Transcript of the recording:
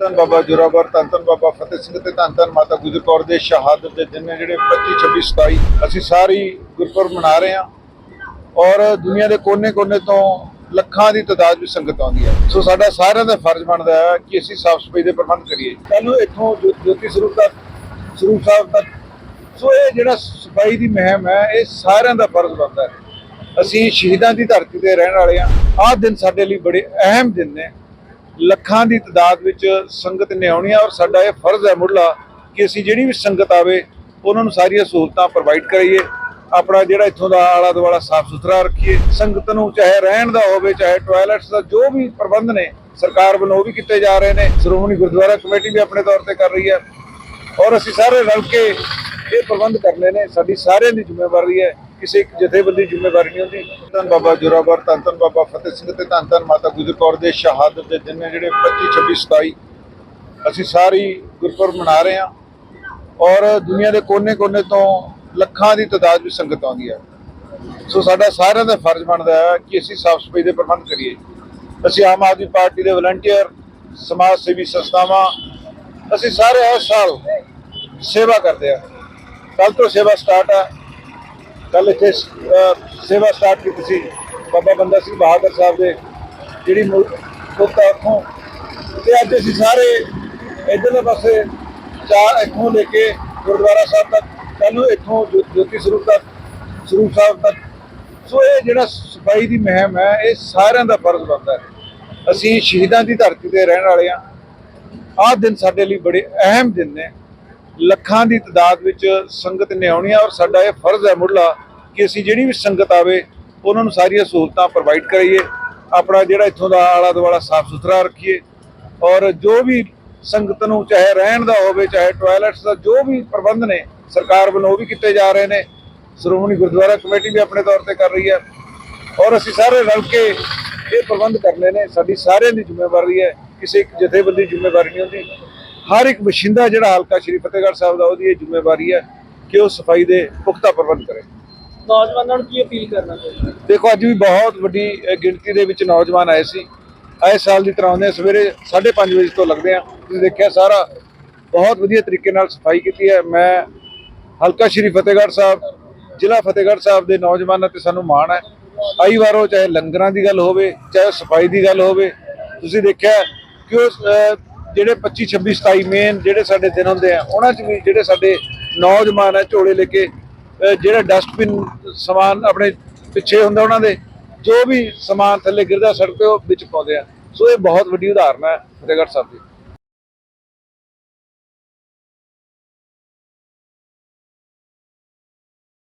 ਧੰਨ ਬਾਬਾ ਜੋਰਾਵਰ, ਧੰਨ ਧੰਨ ਬਾਬਾ ਫਤਿਹ ਸਿੰਘ ਤੇ ਧੰਨ ਧੰਨ ਮਾਤਾ ਗੁਜਰ ਕੌਰ ਦੇ ਸ਼ਹਾਦਤ ਦੇ ਦਿਨ ਨੇ ਜਿਹੜੇ 25 26 27 ਅਸੀਂ ਸਾਰੀ ਗੁਰਪੁਰਬ ਮਨਾ ਰਹੇ ਹਾਂ ਔਰ ਦੁਨੀਆ ਦੇ ਕੋਨੇ-ਕੋਨੇ ਤੋਂ ਲੱਖਾਂ ਦੀ ਤਾਦਾਦ ਵਿੱਚ ਸੰਗਤ ਆਉਂਦੀ ਹੈ। ਸੋ ਸਾਡਾ ਸਾਰਿਆਂ ਦਾ ਫਰਜ਼ ਬਣਦਾ ਹੈ ਕਿ ਅਸੀਂ ਸਾਫ਼ ਸਫ਼ਾਈ ਦੇ ਪ੍ਰਬੰਧ ਕਰੀਏ। ਸਾਨੂੰ ਇੱਥੋਂ ਜੋਤੀ ਸਰੂਪ ਤੱਕ ਸਰੂਪ ਸਾਹਿਬ ਤੱਕ ਸੋ ਇਹ ਜਿਹੜਾ ਸਫ਼ਾਈ ਦੀ ਮੁਹਿੰਮ ਹੈ, ਇਹ ਸਾਰਿਆਂ ਦਾ ਫਰਜ਼ ਬਣਦਾ ਹੈ। ਅਸੀਂ ਸ਼ਹੀਦਾਂ ਦੀ ਧਰਤੀ ਤੇ ਰਹਿਣ ਵਾਲੇ ਹਾਂ। ਆਹ ਦਿਨ ਸਾਡੇ ਲਈ ਬੜੇ ਅਹਿਮ ਦਿਨ ਨੇ। ਲੱਖਾਂ ਦੀ ਤਾਦਾਦ ਵਿੱਚ ਸੰਗਤ ਨੇ ਆਉਣੀ ਆ ਔਰ ਸਾਡਾ ਇਹ ਫਰਜ਼ ਹੈ ਮੁੱਢਲਾ ਕਿ ਅਸੀਂ ਜਿਹੜੀ ਵੀ ਸੰਗਤ ਆਵੇ, ਉਹਨਾਂ ਨੂੰ ਸਾਰੀਆਂ ਸਹੂਲਤਾਂ ਪ੍ਰੋਵਾਈਡ ਕਰਾਈਏ, ਆਪਣਾ ਜਿਹੜਾ ਇੱਥੋਂ ਦਾ ਆਲਾ ਦੁਆਲਾ ਸਾਫ਼ ਸੁਥਰਾ ਰੱਖੀਏ, ਸੰਗਤ ਨੂੰ ਚਾਹੇ ਰਹਿਣ ਦਾ ਹੋਵੇ, ਚਾਹੇ ਟਾਇਲਟਸ ਦਾ ਜੋ ਵੀ ਪ੍ਰਬੰਧ ਨੇ, ਸਰਕਾਰ ਵੱਲੋਂ ਉਹ ਵੀ ਕੀਤੇ ਜਾ ਰਹੇ ਨੇ, ਸ਼੍ਰੋਮਣੀ ਗੁਰਦੁਆਰਾ ਕਮੇਟੀ ਵੀ ਆਪਣੇ ਤੌਰ ਤੇ ਕਰ ਰਹੀ ਹੈ ਔਰ ਅਸੀਂ ਸਾਰੇ ਰਲ ਕੇ ਇਹ ਪ੍ਰਬੰਧ ਕਰਨੇ ਨੇ, ਸਾਡੀ ਸਾਰਿਆਂ ਦੀ ਜ਼ਿੰਮੇਵਾਰੀ ਹੈ ਕਿਸੇ ਇੱਕ ਜਥੇਬੰਦੀ ਜ਼ਿੰਮੇਵਾਰੀ ਨਹੀਂ ਹੁੰਦੀ। ਧੰਨ ਬਾਬਾ ਜੋਰਾਵਰ, ਧੰਨ ਧੰਨ ਬਾਬਾ ਫਤਿਹ ਸਿੰਘ ਤੇ ਧੰਨ ਧੰਨ ਮਾਤਾ ਗੁਜਰ ਕੌਰ ਦੇ ਸ਼ਹਾਦਤ ਦੇ ਦਿਨ ਨੇ ਜਿਹੜੇ 25 26 27 ਅਸੀਂ ਸਾਰੀ ਗੁਰਪੁਰਬ ਮਨਾ ਰਹੇ ਹਾਂ ਔਰ ਦੁਨੀਆ ਦੇ ਕੋਨੇ-ਕੋਨੇ ਤੋਂ ਲੱਖਾਂ ਦੀ ਤਾਦਾਦ ਵਿੱਚ ਸੰਗਤ ਆਉਂਦੀ ਹੈ। ਸੋ ਸਾਡਾ ਸਾਰਿਆਂ ਦਾ ਫਰਜ਼ ਬਣਦਾ ਹੈ ਕਿ ਅਸੀਂ ਸਾਫ਼ ਸਫ਼ਾਈ ਦੇ ਪ੍ਰਬੰਧ ਕਰੀਏ। ਅਸੀਂ ਆਮ ਆਦਮੀ ਪਾਰਟੀ ਦੇ ਵਲੰਟੀਅਰ, ਸਮਾਜ ਸੇਵੀ ਸੰਸਥਾਵਾਂ, ਅਸੀਂ ਸਾਰੇ ਹਰ ਸਾਲ ਸੇਵਾ ਕਰਦੇ ਆ ਕੱਲ ਤੋਂ ਸੇਵਾ ਸਟਾਰਟ ਆ ਕੱਲ ਇੱਥੇ ਸੇਵਾ ਸਟਾਰਟ ਕੀਤੀ ਸੀ। ਬਾਬਾ ਬੰਦਾ ਸਿੰਘ ਬਹਾਦਰ ਸਾਹਿਬ ਦੇ, ਜਿਹੜੀ ਮੁਕਤ ਉੱਥੋਂ। ਤੇ ਅੱਜ ਅਸੀਂ ਸਾਰੇ ਇੱਧਰਲੇ ਪਾਸੇ ਚਾਰ ਇੱਥੋਂ ਲੈ ਕੇ ਗੁਰਦੁਆਰਾ ਸਾਹਿਬ ਤੱਕ ਕੱਲ ਇੱਥੋਂ ਜੋ- ਜੋਤੀ ਸਰੂਪ ਤੱਕ, ਸਰੂਪ ਸਾਹਿਬ ਤੱਕ। ਸੋ ਇਹ ਜਿਹੜਾ ਸਫ਼ਾਈ ਦੀ ਮੁਹਿੰਮ ਹੈ, ਇਹ ਸਾਰਿਆਂ ਦਾ ਫਰਜ਼ ਬਣਦਾ ਹੈ। ਅਸੀਂ ਸ਼ਹੀਦਾਂ ਦੀ ਧਰਤੀ ਤੇ ਰਹਿਣ ਵਾਲੇ ਹਾਂ। ਆਹ ਦਿਨ ਸਾਡੇ ਲਈ ਬੜੇ ਅਹਿਮ ਦਿਨ ਨੇ। ਲੱਖਾਂ ਦੀ ਤਾਦਾਦ ਵਿੱਚ ਸੰਗਤ ਨੇ ਆਉਣੀ ਆ ਔਰ ਸਾਡਾ ਇਹ ਫਰਜ਼ ਹੈ ਮੁੱਢਲਾ ਕਿ ਅਸੀਂ ਜਿਹੜੀ ਵੀ ਸੰਗਤ ਆਵੇ, ਉਹਨਾਂ ਨੂੰ ਸਾਰੀਆਂ ਸਹੂਲਤਾਂ ਪ੍ਰੋਵਾਈਡ ਕਰਾਈਏ, ਆਪਣਾ ਜਿਹੜਾ ਇੱਥੋਂ ਦਾ ਆਲਾ ਦੁਆਲਾ ਸਾਫ਼ ਸੁਥਰਾ ਰੱਖੀਏ ਔਰ ਜੋ ਵੀ ਸੰਗਤ ਨੂੰ ਚਾਹੇ ਰਹਿਣ ਦਾ ਹੋਵੇ, ਚਾਹੇ ਟਾਇਲਟਸ ਦਾ ਜੋ ਵੀ ਪ੍ਰਬੰਧ ਨੇ ਸਰਕਾਰ ਵੱਲੋਂ ਉਹ ਵੀ ਕੀਤੇ ਜਾ ਰਹੇ ਨੇ। ਸ਼੍ਰੋਮਣੀ ਗੁਰਦੁਆਰਾ ਕਮੇਟੀ ਵੀ ਆਪਣੇ ਤੌਰ ਤੇ ਕਰ ਰਹੀ ਹੈ ਔਰ ਅਸੀਂ ਸਾਰੇ ਰਲ ਕੇ ਇਹ ਪ੍ਰਬੰਧ ਕਰਨੇ ਨੇ। ਸਾਡੀ ਸਾਰਿਆਂ ਦੀ ਜ਼ਿੰਮੇਵਾਰੀ ਹੈ, ਕਿਸੇ ਇੱਕ ਜਥੇਬੰਦੀ ਜ਼ਿੰਮੇਵਾਰੀ ਨਹੀਂ ਹੁੰਦੀ। ਹਰ ਇੱਕ ਵਸਿੰਦਾ ਜਿਹੜਾ ਹਲਕਾ ਸ਼੍ਰੀ ਫਤਿਹਗੜ੍ਹ ਸਾਹਿਬ ਦਾ, ਉਹਦੀ ਇਹ ਜ਼ਿੰਮੇਵਾਰੀ ਹੈ ਕਿ ਉਹ ਸਫ਼ਾਈ ਦੇ ਪੁਖਤਾ ਪ੍ਰਬੰਧ ਕਰੇ। ਨੌਜਵਾਨਾਂ ਨੂੰ ਕੀ ਅਪੀਲ ਕਰਨਾ ਚਾਹੀਦਾ? ਦੇਖੋ ਅੱਜ ਵੀ ਬਹੁਤ ਵੱਡੀ ਗਿਣਤੀ ਦੇ ਵਿੱਚ ਨੌਜਵਾਨ ਆਏ ਸੀ। ਆਏ ਸਾਲ ਦੀ ਤਰ੍ਹਾਂ ਆਉਂਦੇ ਆ, ਸਵੇਰੇ 5:30 ਵਜੇ ਤੋਂ ਲੱਗਦੇ ਆ। ਤੁਸੀਂ ਦੇਖਿਆ ਸਾਰਾ ਬਹੁਤ ਵਧੀਆ ਤਰੀਕੇ ਨਾਲ ਸਫ਼ਾਈ ਕੀਤੀ ਹੈ। ਮੈਂ ਹਲਕਾ ਸ਼੍ਰੀ ਫਤਿਹਗੜ੍ਹ ਸਾਹਿਬ ਜ਼ਿਲ੍ਹਾ ਫਤਿਹਗੜ੍ਹ ਸਾਹਿਬ ਦੇ ਨੌਜਵਾਨਾਂ ਤੇ ਸਾਨੂੰ ਮਾਣ ਹੈ। ਆਈ ਵਾਰੋ ਚਾਹੇ ਲੰਗਰਾਂ ਦੀ ਗੱਲ ਹੋਵੇ ਚਾਹੇ ਸਫ਼ਾਈ ਦੀ ਗੱਲ ਹੋਵੇ ਤੁਸੀਂ ਦੇਖਿਆ ਕਿ ਉਹ ਜਿਹੜੇ 25 26 27 ਮੇਨ ਜਿਹੜੇ ਸਾਡੇ ਦਿਨ ਹੁੰਦੇ ਆ ਉਹਨਾਂ 'ਚ ਵੀ ਜਿਹੜੇ ਸਾਡੇ ਨੌਜਵਾਨ ਆ ਝੋਲੇ ਲੈ ਕੇ ਜਿਹੜਾ ਡਸਟਬਿਨ ਸਮਾਨ ਆਪਣੇ ਪਿੱਛੇ ਹੁੰਦਾ ਉਹਨਾਂ ਦੇ, ਜੋ ਵੀ ਸਮਾਨ ਥੱਲੇ ਗਿਰਦਾ ਸੜਕ ਤੇ ਉਹ ਵਿੱਚ ਪਾਉਂਦੇ ਆ। ਸੋ ਇਹ ਬਹੁਤ ਵੱਡੀ ਉਦਾਹਰਨ ਹੈ ਫਤਿਹਗੜ੍ਹ ਸਾਹਿਬ ਦੀ।